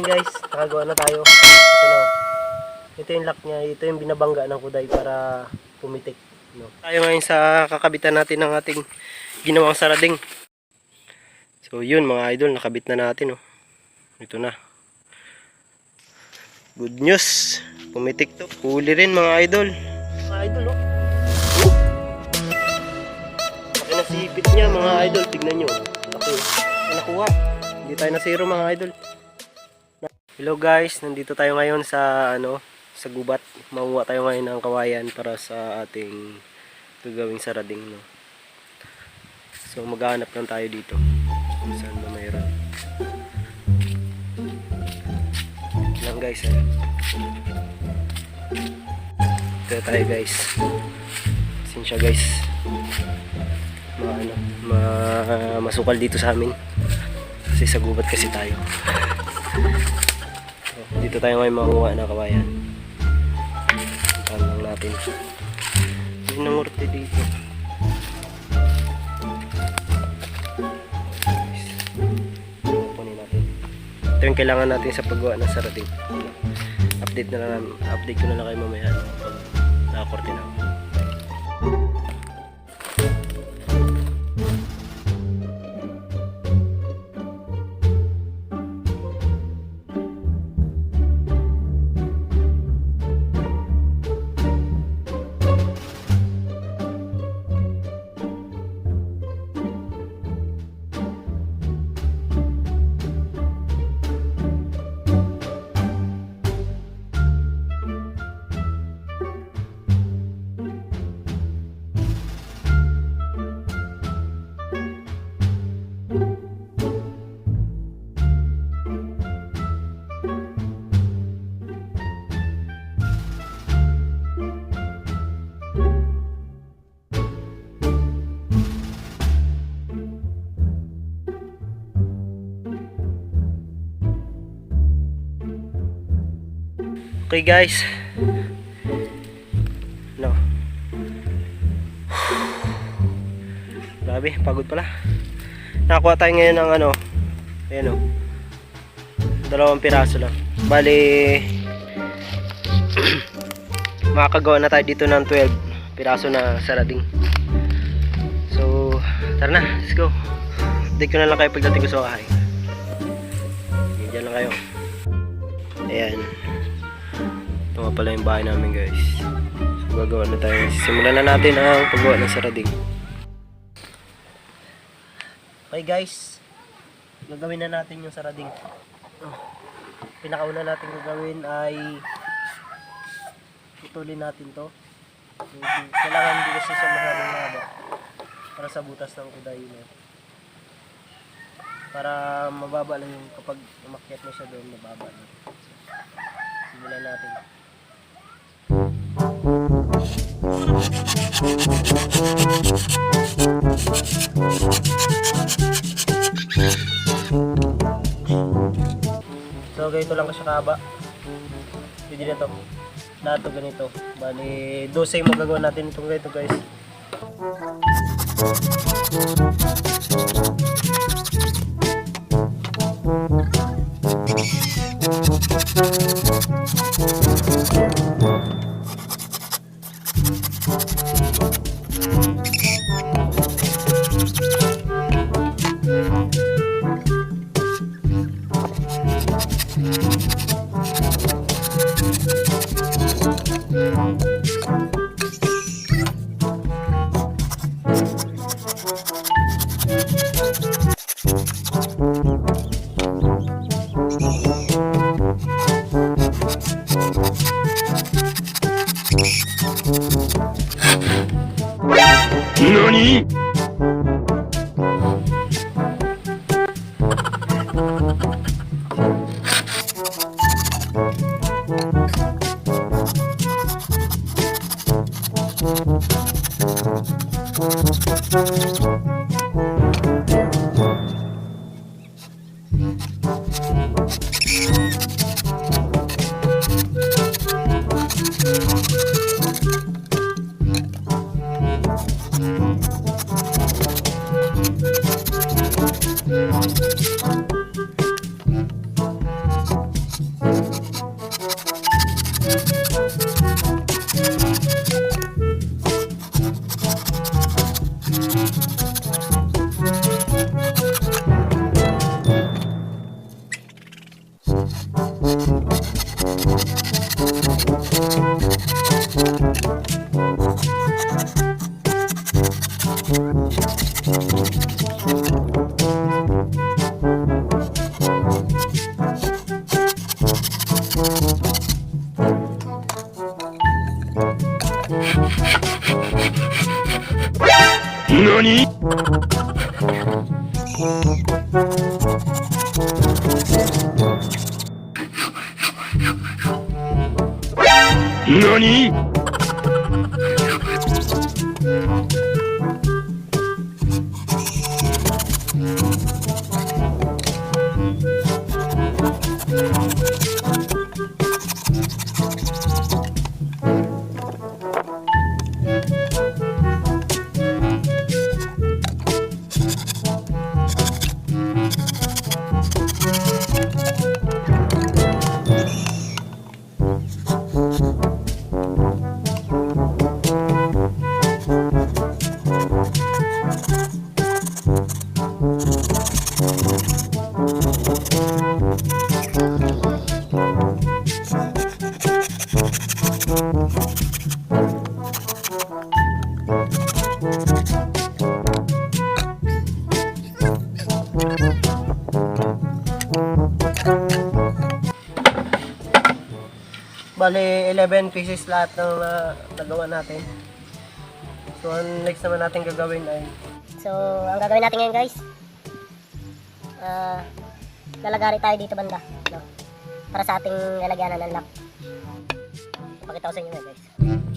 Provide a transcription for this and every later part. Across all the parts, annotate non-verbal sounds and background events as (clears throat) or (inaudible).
natin guys. Nakagawa na tayo. Ito na. Ito yung lock niya. Ito yung binabangga ng kuday para pumitik. No. Tayo ngayon sa kakabitan natin ng ating ginawang sarading. So yun mga idol, nakabit na natin. Oh. Ito na. Good news. Pumitik to. Huli rin mga idol. Mga idol oh. Laki na sipit niya mga idol. Tignan nyo. Laki. Ay, nakuha. Hindi tayo na zero mga idol. Hello guys, nandito tayo ngayon sa ano, sa gubat. Mamuha tayo ngayon ng kawayan para sa ating gagawing sarading no. So maghahanap lang tayo dito. Kung saan ba mayroon. Lang guys eh. Ito tayo guys. Sinsya guys. Ma, ano, ma, masukal dito sa amin. Kasi sa gubat kasi tayo. (laughs) Dito tayo ngayon makuha ng kawayan. Lang natin. Hindi na murti dito. Kunin natin. Ito yung kailangan natin sa paggawa ng sarating. Update na lang, update ko na lang kayo mamaya pag nakakorte na. ako. Okay guys. No. Grabe, pagod pala. Nakakuha tayo ngayon ng ano. Ayan o. Dalawang piraso lang. Bali, (clears throat) makakagawa na tayo dito ng 12 piraso na sarading. So, tara na. Let's go. Update ko na lang kayo pagdating ko sa kahay. Diyan lang kayo. Ayan. Ito nga pala yung bahay namin guys. So gagawa na tayo. Simulan na natin ang paggawa ng sarading. Okay guys. Gagawin na natin yung sarading. Oh. Pinakauna natin gagawin ay putulin natin to. Kailangan hindi kasi siya masyadong mahaba para sa butas ng kuday mo. Para mababa lang yung kapag umakyat mo siya doon, mababa lang. Simulan natin. So ganito lang kasi kahaba. Pwede na to. Lahat to ganito. Bali, 12 yung magagawa natin itong ganito guys. 11 pieces lahat ng uh, nagawa natin. So, ang next naman natin gagawin ay So, ang gagawin natin ngayon guys, ah lalagari tayo dito banda, no? Para sa ating lalagyanan ng lock. Ipakita ko sa inyo ngayon guys.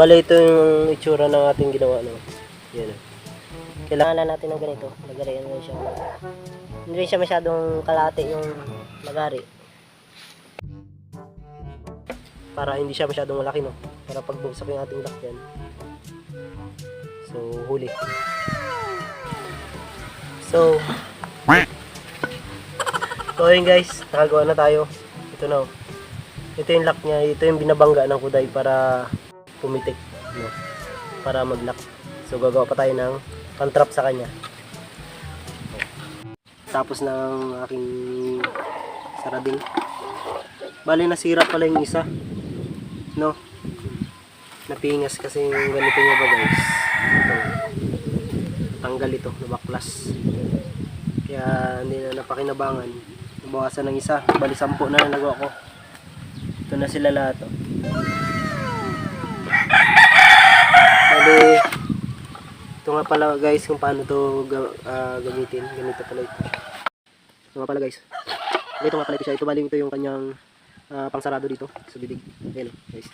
Bali, ito yung itsura ng ating ginawa. No? Yan. Kailangan na natin ng ganito. Lagarian mo siya. Hindi rin siya masyadong kalate yung lagari. Para hindi siya masyadong malaki, no? Para pagbagsak yung ating lock yan. So, huli. So, so ayun guys, nakagawa na tayo. Ito na. Ito yung lock niya. Ito yung binabangga ng kuday para pumitik. No? Para mag-lock. So, gagawa pa tayo ng pantrap sa kanya. Tapos ng aking sarabing. Bali, nasira pala yung isa. No? Napingas kasi yung ganito niya ba guys. Ito. Tanggal ito, nabaklas. Kaya hindi na napakinabangan. Nabawasan ng isa. Bali, sampu na lang nagawa ko. Ito na sila lahat. Oh. Bali, ito nga pala guys kung paano to ah, gamitin. Ganito pala ito. Ito nga pala guys. Ito nga pala ito siya. Ito bali ito yung kanyang ah, pangsarado dito sa bibig. Ayan oh, guys.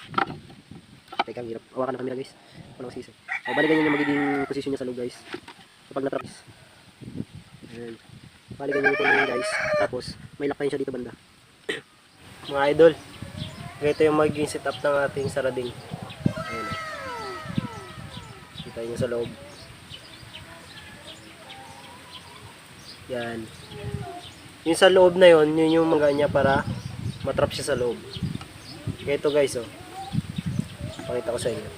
Teka, ang hirap. Hawakan ng camera guys. Walang sisi. O, bali ganyan yung magiging position niya sa loob guys. Kapag natrapis. Ayan. Bali ganyan yung kulay guys. Tapos, may lock siya dito banda. (clears throat) Mga idol, ganito yung magiging setup ng ating sarading. Nyo sa loob. Yan. Yung sa loob na yon, yun yung mga niya para matrap siya sa loob. Ito guys, oh. Pakita ko sa inyo.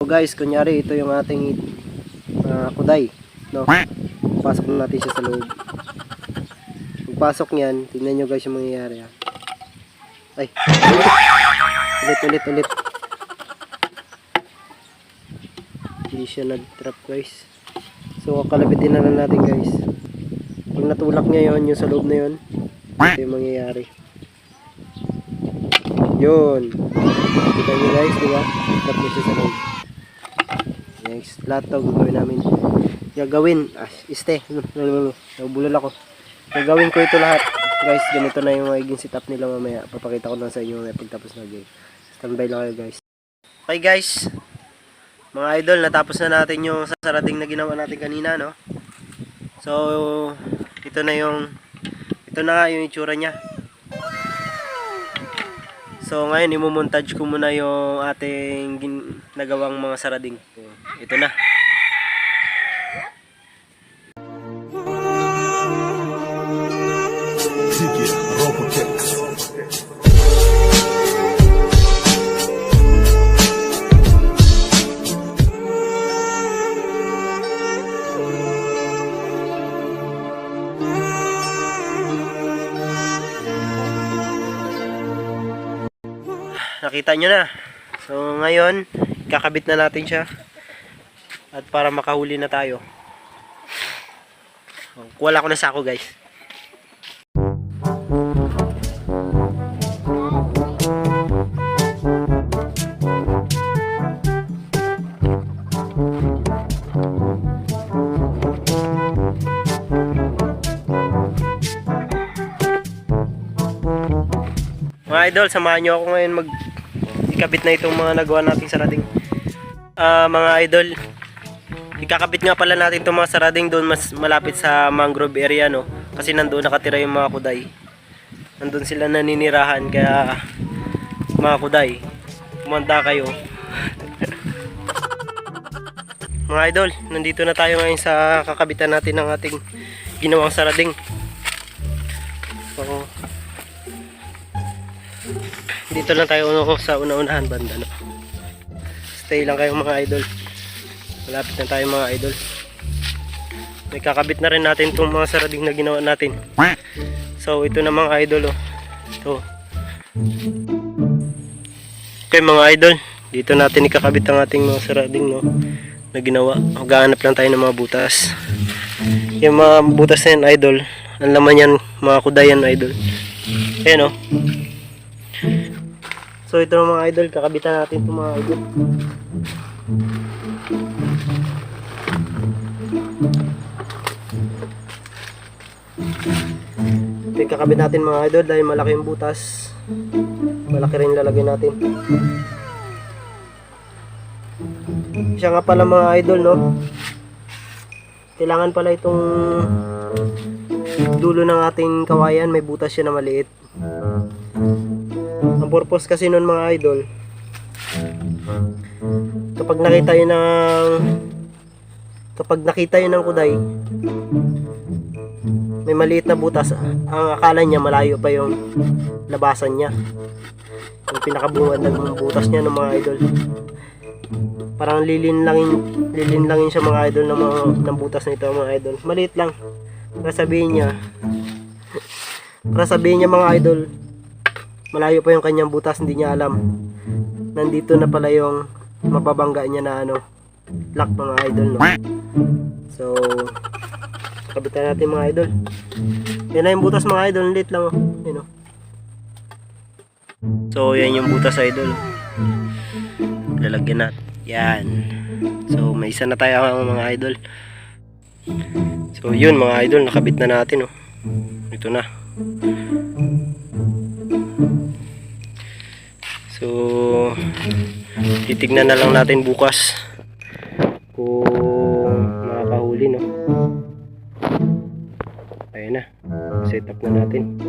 So guys, kunyari ito yung ating ah, kuday, no? Pasok na natin siya sa loob. Pagpasok niyan, tingnan nyo guys yung mangyayari. ah. Ay. Ulit, ulit, ulit. Hindi siya nag-trap guys. So, kalabitin na lang natin guys. Pag natulak niya yon yung sa loob na yon ito yung mangyayari. Yun. Kita nyo guys, di ba? Trap na siya sa loob. Next, lahat to gagawin namin. Gagawin, ah, iste, nabulol ako. Gagawin ko ito lahat. Guys, ganito na yung magiging setup nila mamaya. Papakita ko lang sa inyo mamaya pagtapos na game. Standby lang kayo guys. Okay guys, mga idol, natapos na natin yung sasarading na ginawa natin kanina, no? So, ito na yung ito na nga yung itsura niya. So, ngayon imumontage ko muna yung ating nagawang mga sarading. Ito na. Nakita nyo na. So, ngayon, kakabit na natin siya. At para makahuli na tayo. So, Wala ko na sako guys. Mga idol, samahan nyo ako ngayon mag ikabit na itong mga nagawa nating sarading. Ah, mga idol, ikakabit nga pala natin itong mga sarading doon mas malapit sa mangrove area no. Kasi nandoon nakatira yung mga kuday. Nandun sila naninirahan kaya mga kuday, kumanda kayo. (laughs) mga idol, nandito na tayo ngayon sa kakabitan natin ng ating ginawang sarading. Dito lang tayo ano, sa una-unahan banda no. Stay lang kayo mga idol. Malapit na tayo mga idol. May kakabit na rin natin itong mga sarading na ginawa natin. So ito na mga idol oh. Ito. Okay mga idol, dito natin ikakabit ang ating mga sarading no na ginawa. Maghahanap lang tayo ng mga butas. Yung mga butas na yan idol, ang laman yan mga kudayan idol. Ayan oh. So ito na mga idol, kakabitan natin itong mga idol. Ito yung kakabit natin mga idol dahil malaki yung butas. Malaki rin lalagyan natin. Siya nga pala mga idol no. Kailangan pala itong dulo ng ating kawayan may butas siya na maliit. Ang purpose kasi nun mga idol, kapag nakita yun ng kapag nakita yun ng kuday, may maliit na butas, ang akala niya malayo pa yung labasan niya. Yung pinakabungad ng butas niya ng mga idol. Parang lilinlangin, lilinlangin siya mga idol ng, mga, ng butas na ito mga idol. Maliit lang. Para sabihin niya, para sabihin niya mga idol, malayo pa yung kanyang butas, hindi niya alam. Nandito na pala yung mababangga niya na ano, lock mga idol, no? So, kabitan natin mga idol. Yan na yung butas mga idol, lit lang, oh. Yan, oh. So, yan yung butas idol. Lalagyan natin. Yan. So, may isa na tayo mga idol. So, yun mga idol, nakabit na natin, oh. Ito na. So, titignan na lang natin bukas kung makakahuli, no? Ayan na. Set up na natin.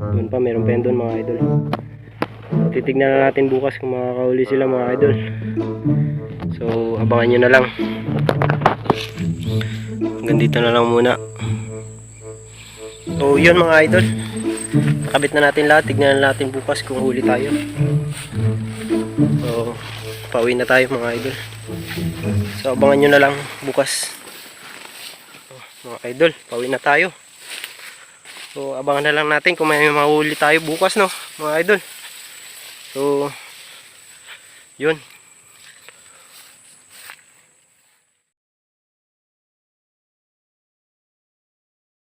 Doon pa, meron pa yan doon mga idol. Titignan na natin bukas kung makakahuli sila mga idol. So, abangan nyo na lang. Hanggang dito na lang muna. So, yun mga idol. Nakabit na natin lahat. Tignan na natin bukas kung huli tayo. So, pauwi na tayo mga idol. So, abangan nyo na lang bukas. So, mga idol, pauwi na tayo. So, abangan na lang natin kung may mahuli tayo bukas, no? Mga idol. So, yun.